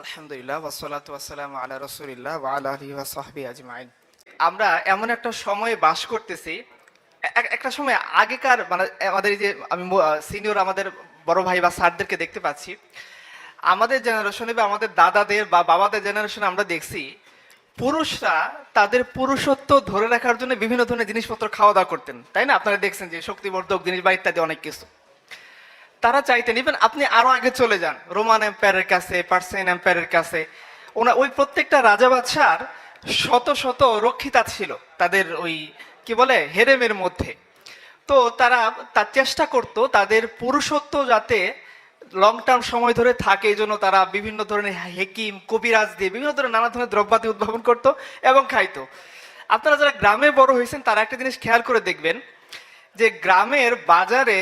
আলহামদুলিল্লাহ ওয়াসালাতু ওয়াসালাম আলা ওয়া আলা আলিহি ওয়া আজমাইন। আমরা এমন একটা সময়ে বাস করতেছি একটা সময় আগেকার মানে আমাদের যে আমি সিনিয়র আমাদের বড় ভাই বা স্যারদেরকে দেখতে পাচ্ছি, আমাদের জেনারেশনে বা আমাদের দাদাদের বা বাবাদের জেনারেশনে আমরা দেখছি, পুরুষরা তাদের পুরুষত্ব ধরে রাখার জন্য বিভিন্ন ধরনের জিনিসপত্র খাওয়া দাওয়া করতেন, তাই না? আপনারা দেখছেন যে শক্তিবর্ধক জিনিস বা ইত্যাদি অনেক কিছু। তারা চাইতেন ইভেন আপনি আরও আগে চলে যান, রোমান এম্পায়ারের কাছে, পার্সিয়ান এম্পায়ারের কাছে, ওনা, ওই প্রত্যেকটা রাজা বাদশার শত শত রক্ষিতা ছিল, তাদের ওই, কি বলে, হেরেমের মধ্যে। তো তারা তার চেষ্টা করত তাদের পুরুষত্ব যাতে লং টার্ম সময় ধরে থাকে, এই জন্য তারা বিভিন্ন ধরনের হেকিম, কবিরাজ দিয়ে বিভিন্ন ধরনের নানা ধরনের দ্রব্যাদি উদ্ভাবন করত এবং খাইতো। আপনারা যারা গ্রামে বড় হয়েছেন, তারা একটা জিনিস খেয়াল করে দেখবেন, যে গ্রামের বাজারে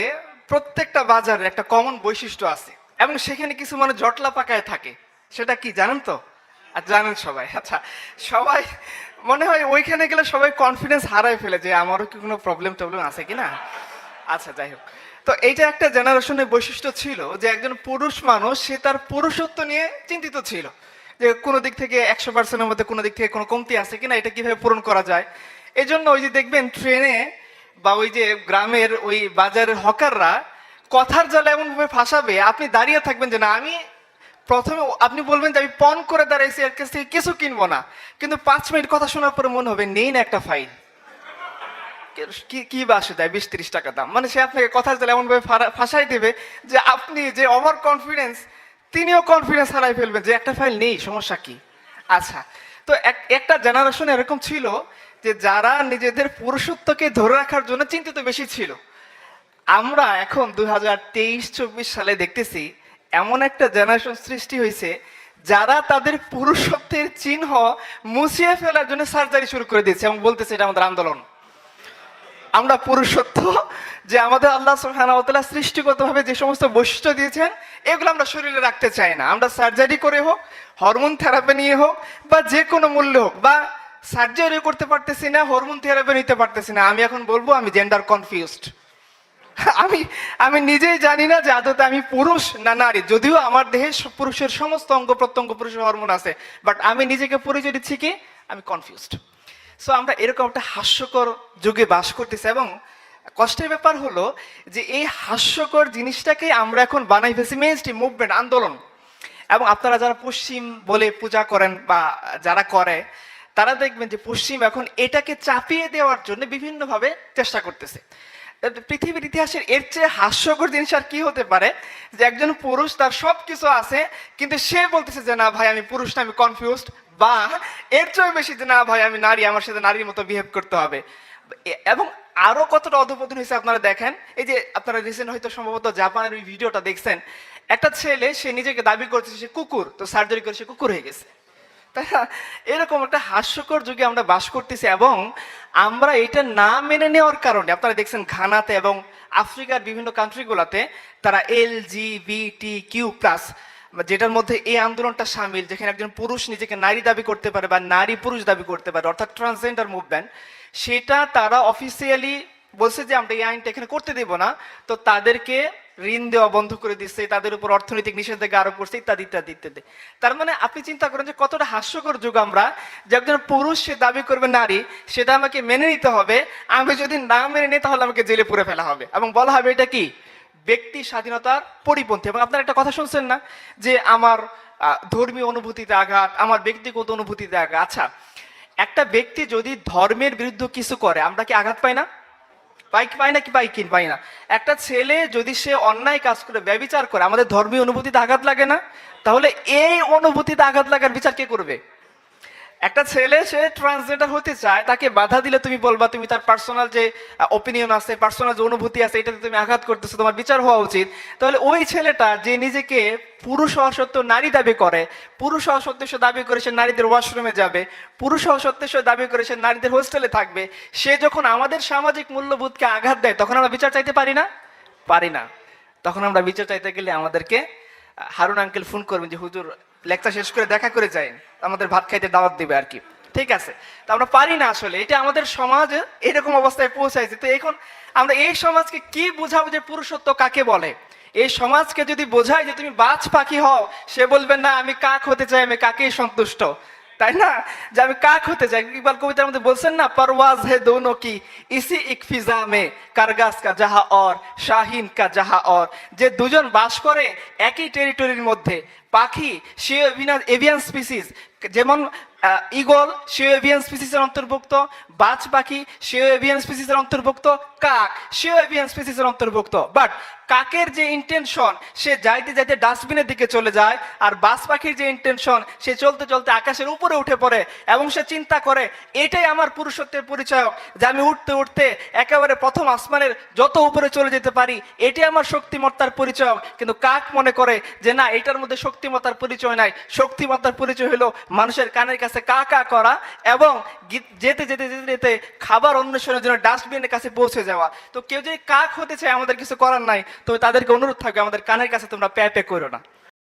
প্রত্যেকটা বাজারে একটা কমন বৈশিষ্ট্য আছে। এবং সেখানে কিছু মানে জটলা পাকায় থাকে। সেটা কি, জানেন তো? আর জানেন সবাই। আচ্ছা সবাই, মনে হয় ওইখানে গেলে সবাই কনফিডেন্স হারায় ফেলে যে আমারও কি কোনো প্রবলেম টবলেম আছে কিনা আচ্ছা যাই হোক। তো এইটা একটা জেনারেশনের বৈশিষ্ট্য ছিল যে একজন পুরুষ মানুষ, সে তার পুরুষত্ব নিয়ে চিন্তিত ছিল। যে কোনো দিক থেকে একশো পার্সেন্টের মধ্যে কোনো দিক থেকে কোনো কমতি আছে কিনা, এটা কীভাবে পূরণ করা যায়? এই জন্য ওই যে দেখবেন ট্রেনে বা ওই যে গ্রামের ওই বাজারের হকাররা কথার জলে এমন ভাবে ফাঁসাবে, আপনি দাঁড়িয়ে থাকবেন যে না, আমি প্রথমে আপনি বলবেন যে আমি পন করে দাঁড়াইছি, এর কাছ থেকে কিছু কিনবো না। কিন্তু পাঁচ মিনিট কথা শোনার পরে মনে হবে, নেই না একটা ফাইল। কি কি বাসে দেয়, বিশ ত্রিশ টাকা দাম। মানে সে আপনাকে কথার জলে এমন ভাবে ফাঁসাই দেবে যে আপনি যে ওভার কনফিডেন্স তিনিও কনফিডেন্স হারাই ফেলবেন যে একটা ফাইল নেই, সমস্যা কি? আচ্ছা তো এক- একটা জেনারেশন এরকম ছিল যে যারা নিজেদের পুরুষত্বকে ধরে রাখার জন্য চিন্তিত বেশি ছিল, আমরা এখন দুই হাজার তেইশ চব্বিশ সালে দেখতেছি এমন একটা জেনারেশন সৃষ্টি হয়েছে, যারা তাদের পুরুষত্বের চিহ্ন মুছিয়ে ফেলার জন্য সার্জারি শুরু করে দিয়েছে এবং বলতেছে এটা আমাদের আন্দোলন। আমরা পুরুষত্ব যে আমাদের আল্লাহ সুবহানাহু সৃষ্টিগতভাবে যে সমস্ত বৈশিষ্ট্য দিয়েছেন, এগুলো আমরা শরীরে রাখতে চাই না। আমরা সার্জারি করে হোক হরমোন থেরাপি নিয়ে হোক, বা যে কোনো মূল্যে হোক, বা সার্জারি করতে পারতেছি না হরমোন থেরাপি নিতে পারতেছি না। আমি এখন বলব, আমি জেন্ডার কনফিউজড আমি আমি নিজেই জানি না যে আদতে আমি পুরুষ না নারী। যদিও আমার দেহে পুরুষের সমস্ত অঙ্গ প্রত্যঙ্গ পুরুষের হরমোন আছে বাট আমি নিজেকে পরিচয় দিচ্ছি কি আমি কনফিউজড সো আমরা এরকম একটা হাস্যকর যুগে বাস করতেছি এবং কষ্টের ব্যাপার হলো যে এই হাস্যকর জিনিসটাকে আমরা এখন বানাই ফেলছি মেন স্ট্রিম মুভমেন্ট আন্দোলন। এবং আপনারা যারা পশ্চিম বলে পূজা করেন বা যারা করে তারা দেখবেন যে পশ্চিম এখন এটাকে চাপিয়ে দেওয়ার জন্য বিভিন্নভাবে চেষ্টা করতেছে। পৃথিবীর ইতিহাসের এর চেয়ে হাস্যকর জিনিস আর কি হতে পারে যে একজন পুরুষ তার সব কিছু আছে, কিন্তু সে বলতেছে যে, না ভাই, আমি পুরুষ না, আমি কনফিউজড বা, এর চেয়ে বেশি যে, না ভাই, আমি নারী, আমার সাথে নারীর মতো বিহেভ করতে হবে। এবং আরও কতটা অধপতন হয়েছে আপনারা দেখেন। এই যে আপনারা রিসেন্ট হয়তো সম্ভবত জাপানের ওই ভিডিওটা দেখছেন, একটা ছেলে সে নিজেকে দাবি করছে সে কুকুর। তো সার্জারি করে সে কুকুর হয়ে গেছে। তাই না? এরকম একটা হাস্যকর যুগে আমরা বাস করতেছি এবং আমরা এটা না মেনে নেওয়ার কারণে, আপনারা দেখছেন ঘানাতে এবং আফ্রিকার বিভিন্ন কান্ট্রিগুলোতে তারা L G B T Q plus যেটার মধ্যে এই আন্দোলনটা সামিল, যেখানে একজন পুরুষ নিজেকে নারী দাবি করতে পারে বা নারী পুরুষ দাবি করতে পারে, অর্থাৎ ট্রান্সজেন্ডার মুভমেন্ট সেটা তারা অফিসিয়ালি বলছে যে আমরা এই আইনটা এখানে করতে দেব না তো তাদেরকে ঋণ দেওয়া বন্ধ করে দিচ্ছে, তাদের উপর অর্থনৈতিক নিষেধাজ্ঞা আরোপ করছে, ইত্যাদি ইত্যাদি ইত্যাদি। তার মানে আপনি চিন্তা করেন যে কতটা হাস্যকর যুগ আমরা, যে একজন পুরুষ সে দাবি করবে নারী সেটা আমাকে মেনে নিতে হবে, আমি যদি না মেনে নিই তাহলে আমাকে জেলে পুরে ফেলা হবে। এবং বলা হবে এটা কি? ব্যক্তি স্বাধীনতার পরিপন্থী। এবং আপনারা একটা কথা শুনছেন না? যে আমার ধর্মীয় অনুভূতিতে আঘাত, আমার ব্যক্তিগত অনুভূতিতে আঘাত। আচ্ছা একটা ব্যক্তি যদি ধর্মের বিরুদ্ধে কিছু করে, আমরা কি আঘাত পাই না? পাই কি পাই না কি পাই কি পায় না? একটা ছেলে যদি সে অন্যায় কাজ করে, ব্যবিচার করে, আমাদের ধর্মীয় অনুভূতিতে আঘাত লাগে না? তাহলে এই অনুভূতিতে আঘাত লাগার বিচার কে করবে? একটা ছেলে, সে ট্রান্সজেন্ডার হতে চায়, তাকে বাধা দিলে তুমি বলবা, তুমি তার পার্সোনাল যে ওপিনিয়ন আছে পার্সোনাল যে অনুভূতি আছে, এটাতে তুমি আঘাত করতেছো, তোমার বিচার হওয়া উচিত। তাহলে ওই ছেলেটা যে নিজেকে পুরুষ সত্ত্বেও নারী দাবি করে, পুরুষ সত্ত্বেও সে দাবি করে সে নারীদের ওয়াশরুমে যাবে, পুরুষ সত্ত্বেও সে দাবি করে সে নারীদের হোস্টেলে থাকবে, সে যখন আমাদের সামাজিক মূল্যবোধকে আঘাত দেয়, তখন আমরা বিচার চাইতে পারি না? পারি না। তখন আমরা বিচার চাইতে গেলে আমাদেরকে হারুন আঙ্কেল ফোন করবেন যে, হুজুর লেকচার শেষ করে দেখা করে যাই, আমাদের ভাত খাইতে দাওয়াত দিবে আর কি। ঠিক আছে? তো আমরা পারি না আসলে, এটা আমাদের সমাজ এরকম অবস্থায় পৌঁছাইছে। তো এখন আমরা এই সমাজকে কি বুঝাবো যে পুরুষত্ব কাকে বলে? এই সমাজকে যদি বোঝায় যে তুমি বাজ পাখি হও, সে বলবে, না, আমি কাক হতে চাই, আমি কাকেই সন্তুষ্ট। তাই না? যে আমি কাক হতে চাই, ইকবাল কবিতার মধ্যে বলছেন না, পরওয়াজ হে দোনো কি, ইসি ইক ফিজা মে। কারগাস কা জাহা অর, শাহিন কা জাহা অর, যে দুজন বাস করে একই টেরিটরির মধ্যে, পাখি সে এভিয়ান স্পিসিস যেমন ইগল সেও এভিয়ান স্পিসিসের অন্তর্ভুক্ত, বাজ পাখি সেও এভিয়ান স্পিসিসের অন্তর্ভুক্ত, কাক সেও এভিয়ান স্পিসিসের অন্তর্ভুক্ত। বাট কাকের যে ইন্টেনশন সে যাইতে যাইতে ডাস্টবিনের দিকে চলে যায়, আর বাজ পাখির যে ইন্টেনশন সে চলতে চলতে আকাশের উপরে উঠে পড়ে, এবং সে চিন্তা করে, এটাই আমার পুরুষত্বের পরিচয় যে আমি উঠতে উঠতে একেবারে প্রথম আসমানের যত উপরে চলে যেতে পারি এটাই আমার শক্তিমত্তার পরিচয়। কিন্তু কাক মনে করে যে, না, এটার মধ্যে শক্তিমত্তার পরিচয় নাই। শক্তিমত্তার পরিচয় হলো মানুষের কানের কাছে কা কা করা এবং যেতে যেতে যেতে যেতে খাবার অন্বেষণের জন্য ডাস্টবিনের কাছে পৌঁছে যাওয়া। তো কেউ যদি কাক হতে চায়, আমাদের কিছু করার নাই তো তাদেরকে অনুরোধ থাকবে, আমাদের কানের কাছে তোমরা প্যা প্যা করো না।